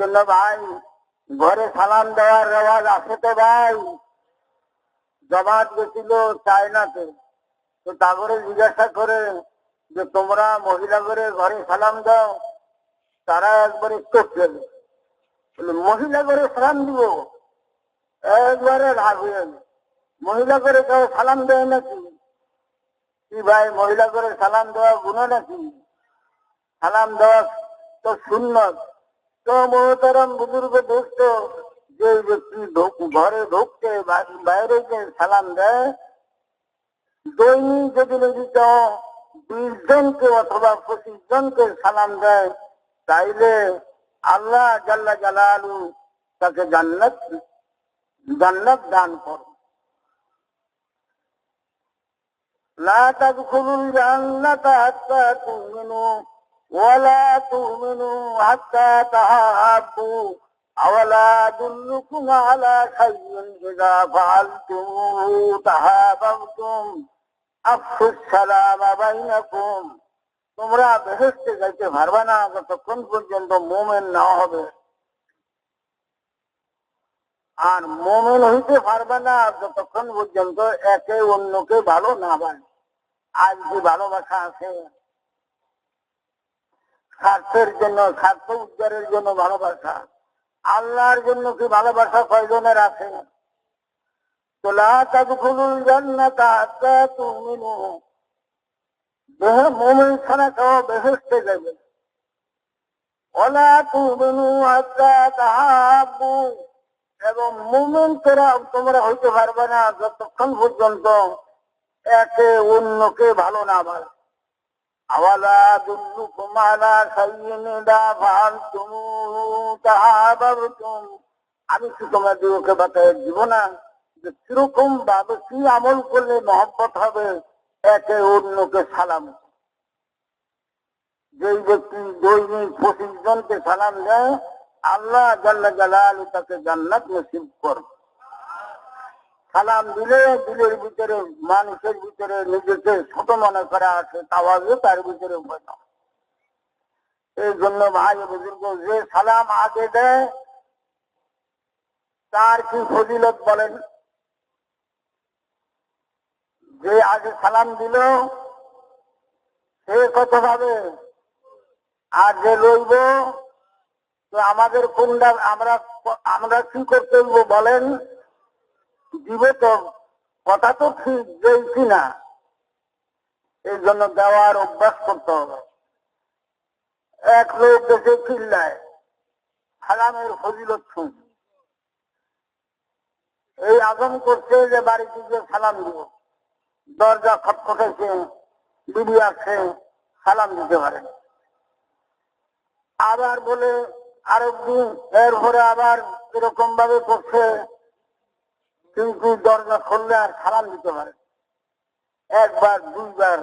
জন্য ভাই, ঘরে সালাম দেওয়ার রেওয়াজ আছে তো ভাই। জমাত গেছিল চায়নাতে। তো তারপরে জিজ্ঞাসা করে যে, তোমরা মহিলা করে ঘরে সালাম দাও, তারা একবারে চোখ গেলে মহিলা করে সালাম দিব? একবারে রাগ হয়ে মহিলা করে কেউ সালাম দেয় নাকি? কি ভাই, মহিলা করে সালাম দেওয়া গুণ নাকি? সালাম দেওয়া তো সুন্নত। তো মহতারাম বুজুর্গ দোস্ত যে ব্যক্তি ঢোক- ঘরে ঢুকতে বা- বাইরে যে সালাম দেয় দৈনিক যদি নদীতে বিশ জনকে অথবা পঁচিশ জনকে সালাম দেয় তাইলে আল্লাহ জাল্লা জালালু তাকে জান্নাত জান্নাত দান করো لا تدخلوا الجنة حتى تؤمنوا ولا تؤمنوا حتى تحابوا أولا أدلكم على شيء إذا فعلتموه تحاببتم أفشوا السلام بينكم তোমরা বেহেস্তে যাইতে পারবে না যতক্ষণ পর্যন্ত মোমেন না হবে আর মোমেন হইতে পারবে না যতক্ষণ পর্যন্ত একে অন্যকে ভালো না বানে আজ যে ভালোবাসা আছে স্বার্থের জন্য, স্বার্থ উদ্ধারের জন্য ভালোবাসা। আল্লাহর জন্য কি ভালোবাসা কয়জনের আছে তোমরা হইতে পারবে না যতক্ষণ পর্যন্ত একে অন্যকে ভালো না পারে দুল্লুকুম আলা সাইয়্যিন দা ফাআলতুম তাহাবাবতুম আমি কি তোমাদেরকে বাতায় দিব না? যে কীরকম ভাবে কি আমল করলে মহব্বত হবে, একে অন্যকে সালাম। যেই ব্যক্তি দৈনিক পঁচিশ জনকে সালাম দেয়, আল্লাহ জাল্লা জালাল তাকে জান্নাত নসিব করবে। সালাম দিলে দিলের ভিতরে, মানুষের ভিতরে নিজেকে ছোট মনে করা আছে তাওয়াজও তার ভিতরে হয় এই জন্য ভাই বুজুর্গ, যে সালাম আগে দেয়, তার কি ফজিলত বলেন? যে আগে সালাম দিল, সে কত ভাবে আর যে লইব, তো আমাদের কোনটা, আমরা আমরা কি করতে বলেন? দিব তো কথা তো দিয়েছি না এই জন্য দেওয়ার অভ্যাস করতে হবে। এক লোক দেশে চিল্লায় সালামের ফজিলত এই করছে যে বাড়িতে গিয়ে সালাম দিব। দরজা খটখটেছে, বিবি আছে সালাম দিতে পারে আবার বলে, আরেকদিন এরপরে আবার এরকম ভাবে করছে কিন্তু দরজা খুললে আর সালাম দিতে পারে। একবার, দুইবার,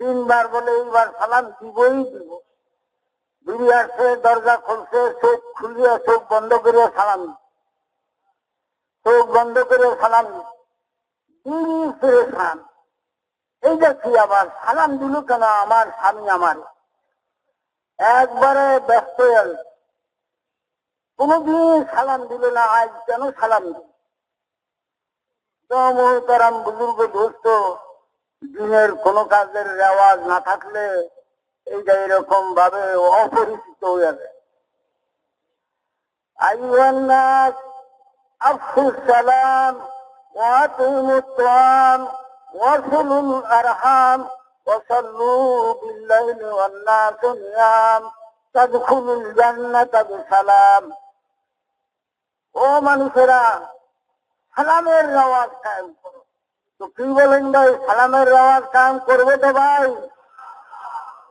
তিনবার বলে এইবার সালাম দিবই দিব। বিবি আসছে দরজা খুলছে, চোখ খুলিয়ে চোখ বন্ধ করে সালাম চোখ বন্ধ করে সালাম পরেশান এইটা কি আবার? সালাম দিল কেন? আমার স্বামী আমার। একবারে ব্যস্ত কোনদিন সালাম দিল না, আজ কেন সালাম দিল? তো মোহতারাম বুজুর্গ দোস্ত দিনের কোন কাজের রেওয়াজ না থাকলে এইটা এরকম ভাবে অপরিচিত হয়ে যাবে আইয়ান্নাস আফসুস সালাম وأطعموا الطعام وصلوا الأرحام وصلوا بالليل والناس نيام تدخلوا الجنة بسلام ও মানুষেরা সালামের রেওয়াজ কায়েম করো। তো কি বলেন ভাই, সালামের রেওয়াজ কায়েম করবে তো ভাই?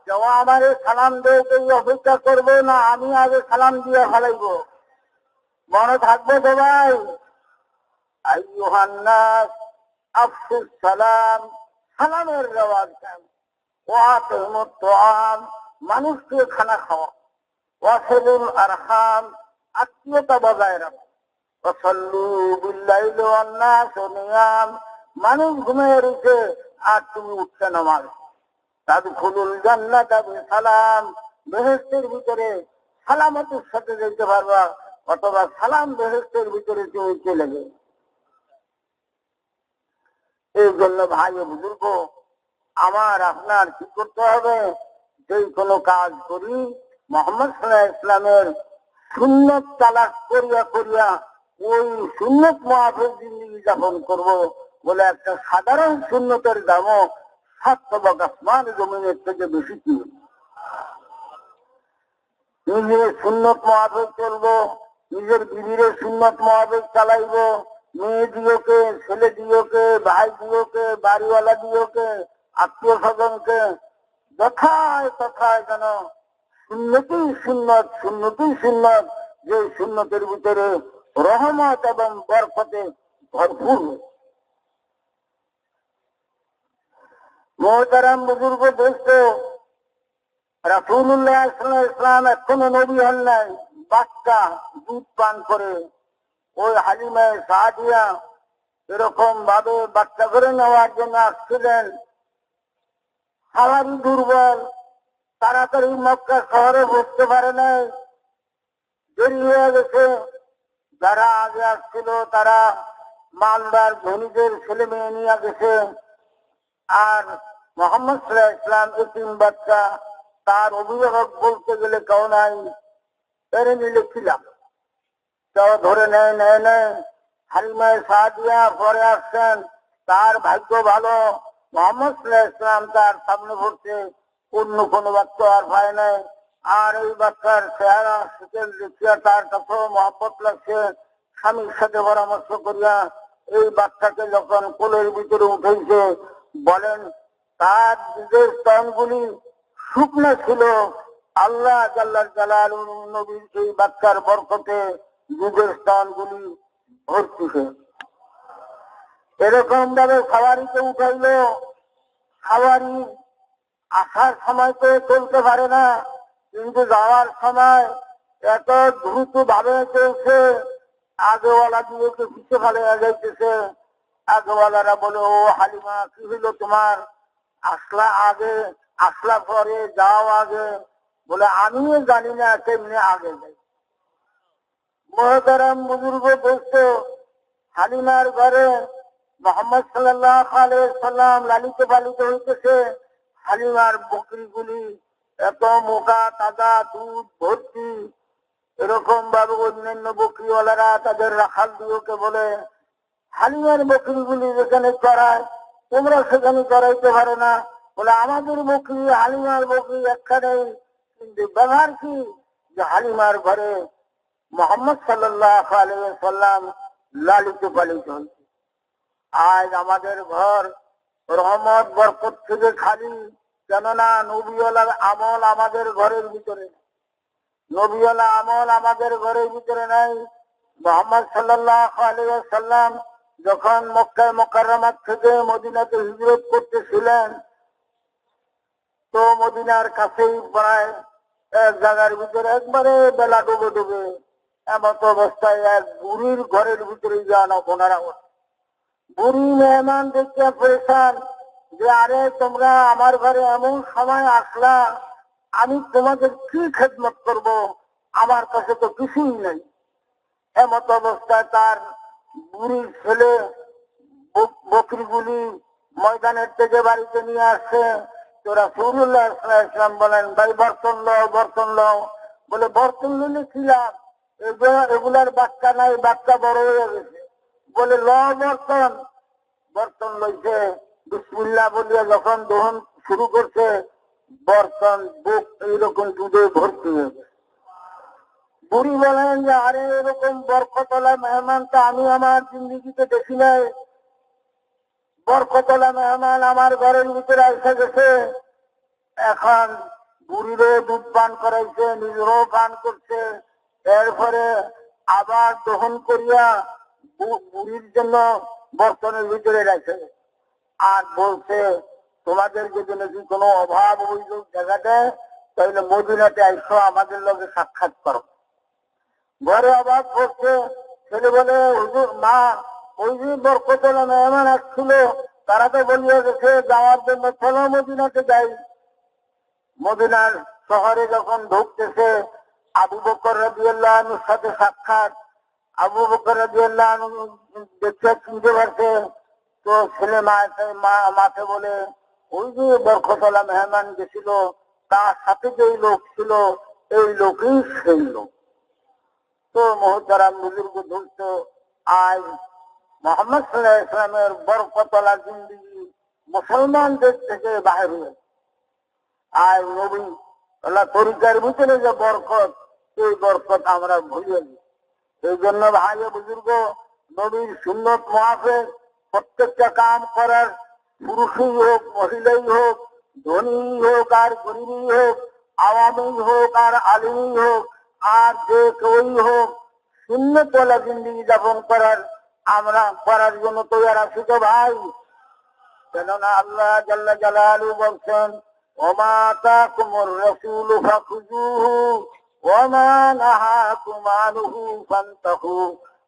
কেউ আমারে সালাম দেয় কেউ অপেক্ষা করবে না, আমি আগে সালাম দিয়ে ফেলাইব। মনে থাকবে তো ভাই? আইয়ুহান্নাস, আফসুস সালাম, সালামের রেওয়াজ কায়েম। মানুষকে খানা খাওয়া। ওয়াসিলুল আরহাম, আত্মীয়তা বজায় রাখো। মানুষ ঘুমিয়ে রয়েছে, আর তুমি উঠছে নামাজ। তাদখুলুল জান্নাতা বিসালাম বেহেশতের ভিতরে সালামতের সাথে যেতে পারবা, অথবা সালাম বেহেস্তের ভিতরে তুমি চলে গেলে। এই জন্য ভাই ও বুজুর্গ, আমার আপনার কি করতে হবে? যেই কোনো কাজ করি, মোহাম্মদ সাল্লাহ ইসলামের সুন্নত তালাক করিয়া করিয়া ওই সুন্নত মহাফের জিন্দগি যাপন করব বলে একটা সাধারণ সুন্নতের দামও সাত তবক আসমান জমিনের থেকে বেশি কি নিজে সুন্নত মহাফেজ চলবো, নিজের বিবিরে সুন্নত মহাফেজ চালাইবো, মেয়ে দিওকে ছেলে দিওকে ভাই দিওকে বাড়িওয়ালা দিওকে আত্মীয় স্বজনকে যথায় তথায় যেন শূন্যতেই সুন্নত শূন্যতেই সুন্নত যে শূন্যতের ভিতরে রহমত এবং বরফতে ভরপুর। মোহতারাম বুজুর্গ দোস্ত রাসুল্লাহ ইসলাম এখনও নবী হন নাই। বাচ্চা দুধ পান করে। ওই হালিমায় সাহায্যা এরকম ভাবে বাচ্চা করে নেওয়ার জন্য আসছিলেন। সালারি দুর্বল, তাড়াতাড়ি মক্কা শহরে বসতে পারে নাই। দেরি হয়ে গেছে। যারা আগে আসছিল, তারা মালদার ধনীদের ছেলে মেয়ে নিয়ে গেছে। আর মোহাম্মদ সাল্লাহ ইসলাম এতিম বাচ্চা, তার অভিভাবক বলতে গেলে কেউ নাই এর নিলে ছিলাম কেউ ধরে নেয় নেয় নেয়। হালিমায় সাহায্যা পরে আসছেন, তার ভাগ্য ভালো। মোহাম্মদ ইসলাম তার সামনে পড়ছে অন্য কোনো বাচ্চা আর পায় নাই। আর এই বাচ্চার চেহারা শীতের দেখিয়া তার কাছেও মহব্বত লাগছে। স্বামীর সাথে পরামর্শ করিয়া এই বাচ্চাকে যখন কোলের ভিতরে উঠেছে, বলেন, তার নিজের স্তনগুলি শুকনো ছিল। আল্লাহ জাল্লার জালাল নবীর এই বাচ্চার বরকতে নিজের স্তনগুলি ভর্তি হয়ে এরকম ভাবে খাওয়ারিকে উঠাইলো খাওয়ারি আসার সময় তো চলতে পারে না। কিন্তু যাওয়ার সময় এত দ্রুত ভাবে চলছে, আগেওয়ালা দিয়ে পিছিয়ে ফেলে যাইতেছে। আগেওয়ালারা বলে, ও হালিমা, কি হইল তোমার? আসলা আগে, আসলা পরে, যাও আগে। বলে, আমিও জানি না কেমনি আগে যাই। মহতারাম বুজুর্গ বলতো হালিমার ঘরে মোহাম্মদ সাল্লাহ সাল্লাম লালিত পালিত হইতেছে। হালিমার বকরিগুলি এত মোকা তাজা দুধ, ভর্তি। এরকম ভাবে অন্যান্য বকরিওয়ালারা তাদের রাখাল দিওকে বলে হালিমার বকরিগুলি যেখানে চড়ায়, তোমরা সেখানে চড়াইতে পারো না। বলে, আমাদের বকরি, হালিমার বকরি একখানে কিন্তু ব্যবহার কি? যে হালিমার ঘরে মোহাম্মদ সাল্লাহ সাল্লাম লালিত পালিত হয়েছে। আজ আমাদের ঘর রহমত বরকত থেকে খালি। কেননা নবীওয়ালার আমল আমাদের ঘরের ভিতরে। নবীওয়ালা আমল আমাদের ঘরের ভিতরে নাই। মোহাম্মদ সাল্লাম যখন মক্কায় মকারমাত থেকে মদিনাতে হিজরত করতেছিলেন, তো মদিনার কাছেই প্রায় এক জায়গার ভিতরে একবারে বেলা ডুবে ডুবে এমত অবস্থায় এক বুড়ির ঘরের ভিতরে যান ওনারা বুড়ি মেহমান দেখতে পরেশান যে, আরে, তোমরা আমার ঘরে এমন সময় আসলা, আমি তোমাদের কি খেদমত করব? আমার কাছে তো কিছুই নেই। এমত অবস্থায় তার বুড়ির ছেলে বকরিগুলি ময়দানের থেকে বাড়িতে নিয়ে আসছে তোরা সুরুল্লাহ ইসলাম বলেন, ভাই, বর্তন লও বর্তন লও। বলে, বর্তন নিলে ছিলাম এগুলার বাচ্চা নাই, বাচ্চা বড় হয়ে গেছে। বলে ল বর্তন। বর্তন লইছে। বিসমুল্লাহ বলিয়া যখন দহন শুরু করছে বর্তন বুক এইরকম দুধে ভর্তি হয়ে বুড়ি বলেন যে, আরে, এরকম বরকতলা মেহমানটা আমি আমার জিন্দিগিতে দেখি নাই। বরকতলা মেহমান আমার ঘরের ভিতরে এসে গেছে। এখন বুড়িরও দুধ পান করাইছে, নিজেরও পান করছে। এরপরে আবার দহন করিয়া বুড়ির জন্য বর্তনের ভিতরে রাখে। আর বলছে, তোমাদের যদি নাকি কোনো অভাব অভিযোগ দেখা দেয় তাহলে মদিনাতে আইসো, আমাদের লোকে সাক্ষাৎ করো। ঘরে অভাব করছে ছেলে বলে, হুজুর, মা, ওই যে বরকতলা মেহমান আসছিল, তারা তো বলিয়া গেছে, যাওয়ার জন্য চলো মদিনাতে যাই। মদিনার শহরে যখন ঢুকতেছে, আবু বকর রাদিয়াল্লাহুর সাথে সাক্ষাৎ। আবু বকর রাদিয়াল্লাহু দেখে চিনতে পারছে তো ছেলে মাকে মা, মাকে বলে, ওই যে বরখতলা মেহমান গেছিল, তার সাথে যে লোক ছিল, এই লোকই সেই লোক। তো মহতারাম বুজুর্গ ধরত আজ মোহাম্মদ সাল্লাহ ইসলামের বরকতলা জিন্দিগি মুসলমানদের থেকে বাহির হয়ে আর নবী আল্লাহ তরিকার ভিতরে যে বরকত সেই বরকত আমরা ভুলে নি এই জন্য ভাই বুজুর্গ, নবীর সুন্নত মহাফে প্রত্যেকটা কাম করার পুরুষই হোক, মহিলাই হোক ধনী হোক আর গরিবই হোক, আওয়ামী হোক আর আলিমই হোক, আর যে কেউই হোক, শূন্য চলা জিন্দিগি যাপন করার আমরা করার জন্য তৈরি আছি তো ভাই। কেননা আল্লাহ জাল্লা জালালু বলছেন, ওমা তাকুমুর রাসূল ফাখুজুহু ওমা নাহাকুম আনহু ফান্তাহু।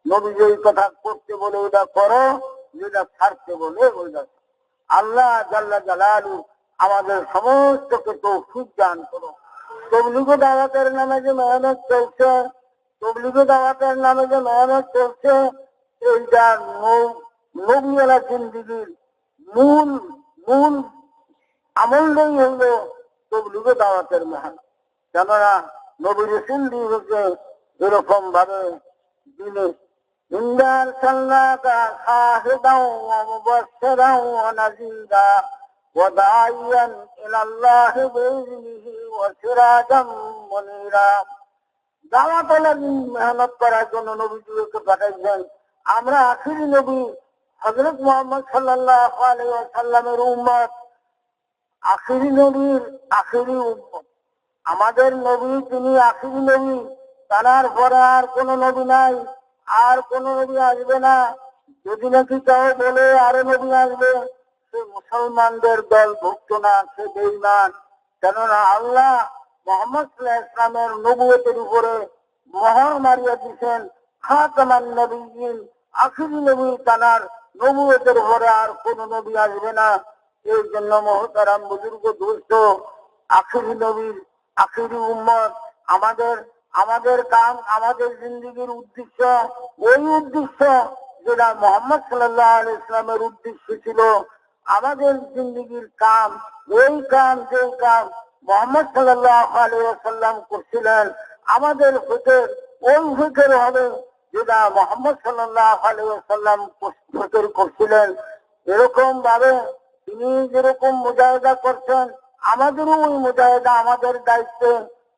নবী কথা করতে বলে ওটা করো। যেটা ছাড়তে বলে আল্লাহ জাল্লা জালালু আমাদের সমস্তকে তৌফিক দান করো তবলিগ দাওয়াতের নামে যে মেহনত চলছে, তবলিগ দাওয়াতের নামে যে মেহনত চলছে, এইটা নবীলা জিন্দিগির মূল মূল আমলটাই হলো তবলিগ দাওয়াতের মেহনত। কেননা নবী রসুল দিয়েছে এরকম ভাবে দিনে মুবাশশিরাও ওয়া নাযীরা ওয়া দাঈয়ান ইলা আল্লাহ বিইذنিহি ওয়া সিরাজাম মুনীরা। দাওয়াতের মেহনত করার জন্য নবীজিকে পাঠাইছেন। আমরা আখিরি নবী হযরত মুহাম্মদ সাল্লাল্লাহু আলাইহি ওয়াসাল্লামের উম্মত। আখিরি নবীর আখিরি উম্মত। আমাদের নবী, তিনি আখিরি নবী, তার পরে আর কোন নবী নাই। আর কোন নবী আসবে না। যদি নাকি কেউ বলে আরও নবী আসবে সে মুসলমানদের দল ভুক্ত না, সে বেইমান কেননা আল্লাহ মোহাম্মদ ইসলামের নবুয়তের উপরে মহর মারিয়া দিচ্ছেন খাতামান নবীন আখিরি নবী তানার নবুয়তের উপরে আর কোন নবী আসবে না। এই জন্য মহতারাম বুজুর্গ দুষ্ট, আখিরি নবীর, আখিরি উম্মত আমাদের আমাদের কাম, আমাদের জিন্দগির উদ্দেশ্য, ওই উদ্দেশ্য যেটা মোহাম্মদ সাল্লাহ ইসলামের উদ্দেশ্য ছিল আমাদের জিন্দগির কাম, ওই কাম যে কাম মোহাম্মদ সাল্লাহ আলিয়াল্লাম করছিলেন, আমাদের ফিকের ওই ফিকের হবে যেটা মোহাম্মদ সাল্লাহ আলিয়াল্লাম ফিকের করছিলেন, এরকম ভাবে তিনি যেরকম মুজাহিদা করছেন, আমাদেরও ওই মুজাহিদা আমাদের দায়িত্বে।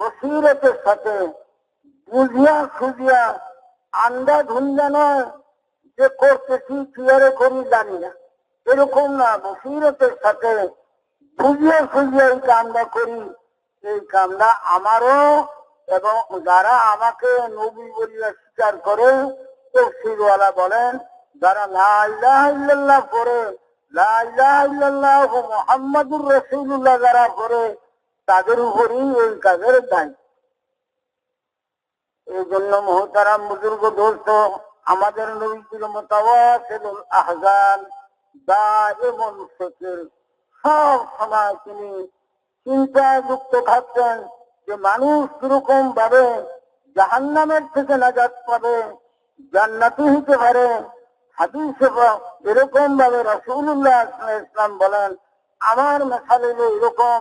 বসিরতের সাথে খুঁজিয়া যে করি জানি না। এরকম না, বসিরতের সাথে বুঝিয়া খুঁজিয়া এই কামটা করি। এই কামটা আমারও এবং যারা আমাকে নবী বলিয়া স্বীকার করে তফসিরওয়ালা বলেন, যারা লাহ করে তাদের ওই কাজের দায়িত্ব। এই জন্য মহতারাম বুজুর্গ আমাদের সব সময় তিনি চিন্তায় যুক্ত থাকতেন যে মানুষ কীরকম ভাবে জাহান্নামের থেকে নাজাত পাবে, জান্নাতি হতে পারে এরকম ভাবে ইসলাম বলেন, আমার মেশাল এরকম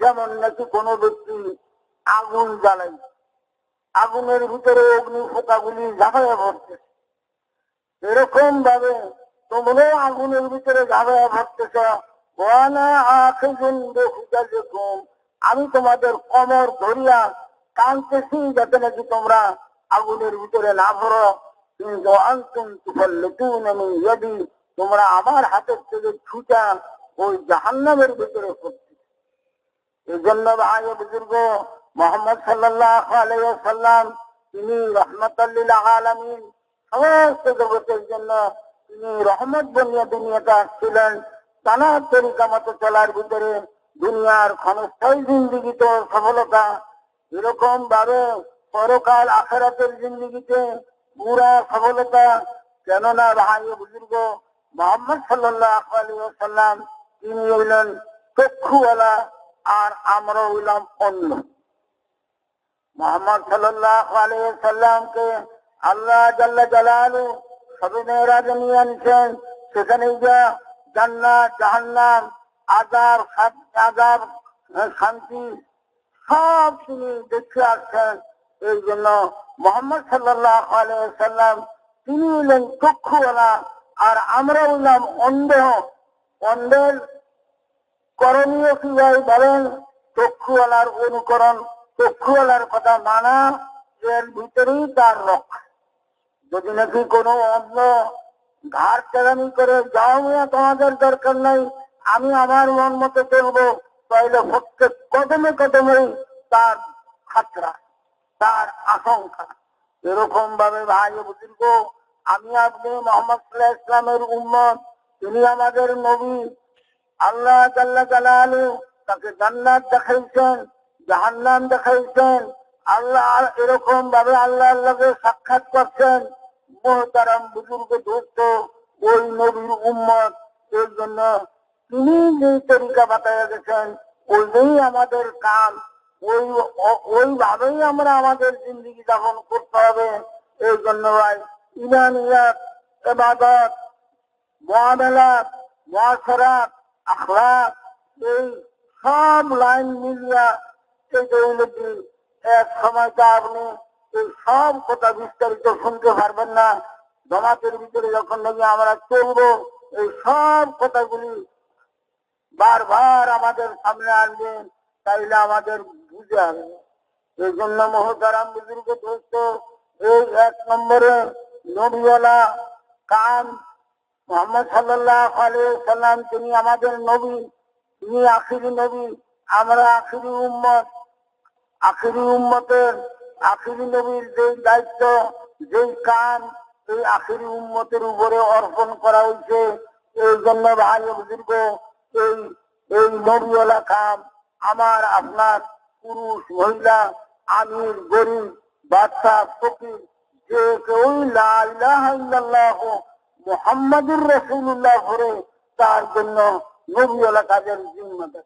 যেমন নাকি কোনো ব্যক্তি আগুন জ্বালাই আগুনের ভিতরে অগ্নি ফোকাগুলি ঝাঁপাইয়া পড়ছে। এরকম ভাবে তোমরাও আগুনের ভিতরে ঝাঁপাইয়া পড়তেছ। আমি তোমাদের কমর ধরিয়া টানতেছি যাতে নাকি তোমরা আগুনের ভিতরে না ভরো তোমরা আমার হাতের থেকে ছুটা ওই জাহান্নামের ভিতরে পড়ছে এই জন্য ভাই বুজুর্গ, মোহাম্মদ আলাইসাল্লাম তিনি রহমতুল্লিল আলমিন, সমস্ত জগতের জন্য তিনি রহমত বনিয়া দুনিয়াতে আসছিলেন। তানার তরিকা মতো চলার ভিতরে দুনিয়ার ক্ষণস্থায়ী জিন্দিগিতে সফলতা এরকম ভাবে পরকাল আখেরাতের জিন্দিগিতে পুরা সফলতা, কেননা ভাই বুজুর্গ মোহাম্মদ সাল্লাহ সাল্লাম তিনি হইলেন চক্ষুওয়ালা আর আমরা হইলাম অন্য। মোহাম্মদ সাল্লাহ সাল্লামকে আল্লাহ জাল্লা জালালু সবে মেয়েরাজ নিয়ে আনছেন। সেখানে যা জান্নাত, জাহান্নাম আজাব আজাব শান্তি সব তিনি দেখে আসছেন। এই জন্য মোহাম্মদ সাল্লাহ সাল্লাম তিনি হলেন চক্ষুওয়ালা আর আমরা হইলাম অন্ধ। অন্ধের করণীয় কি ভাই বলেন? চক্ষুওয়ালার অনুকরণ। চক্ষুওয়ালার কথা মানা এর ভিতরেই তার রক্ষা যদি নাকি কোনো অন্ধ ঘাট চেরামি করে, যাও তোমাদের দরকার নাই, আমি আমার মন মতো চলবো। তাহলে প্রত্যেক কদমে কদমে তার খাতরা। তার আশঙ্কা এরকম ভাবে ভাই বুজুর্গ, আমি আপনি মোহাম্মদ ইসলামের উম্মত, তিনি আমাদের নবী। আল্লাহ জাল্লা তাকে জান্নাত দেখাইছেন, জাহান্নাম দেখাইছেন। আল্লাহ এরকম ভাবে আল্লাহ আল্লাহকে সাক্ষাৎ করছেন। মোহতারাম বুজুর্গ দোস্ত ওই নবীর উম্মত। এর জন্য তিনি যে তরিকা বাতায় গেছেন, ওইটাই আমাদের কাম ওই ওইভাবেই আমরা আমাদের জিন্দগি যাপন করতে হবে। এই জন্য ভাই ইমানিয়াত এবাদত মহামেলাত মহাসরাত আখলাক এই সব লাইন মিলিয়া এই দৌলতি এক সময়টা আপনি এই সব কথা বিস্তারিত শুনতে পারবেন না। জমাতের ভিতরে যখন নাকি আমরা চলবো, এই সব কথাগুলি বারবার আমাদের সামনে আনবেন তাইলে আমাদের বুঝে আসবে এই জন্য মহতারাম বুজুর্গ দোস্ত, এই এক নম্বরে নবীওয়ালা কাম মোহাম্মদ সাল্লাহ সাল্লাম তিনি আমাদের নবী, তিনি আখিরি নবী, আমরা আখিরি উম্মত। আখিরি উম্মতের আখিরি নবীর যে দায়িত্ব, যেই কাম এই আখিরি উম্মতের উপরে অর্পণ করা হয়েছে। এই জন্য ভাই বুজুর্গ, এই এই নবীওয়ালা কাম আমার আপনার পুরুষ, মহিলা, আমির, গরিব, বাচ্চা, ফকির, যে কেউ লাহ মোহাম্মদুর রসুল্লাহ ভরে তার জন্য নবীওয়ালা কাজের জিম্মাদার।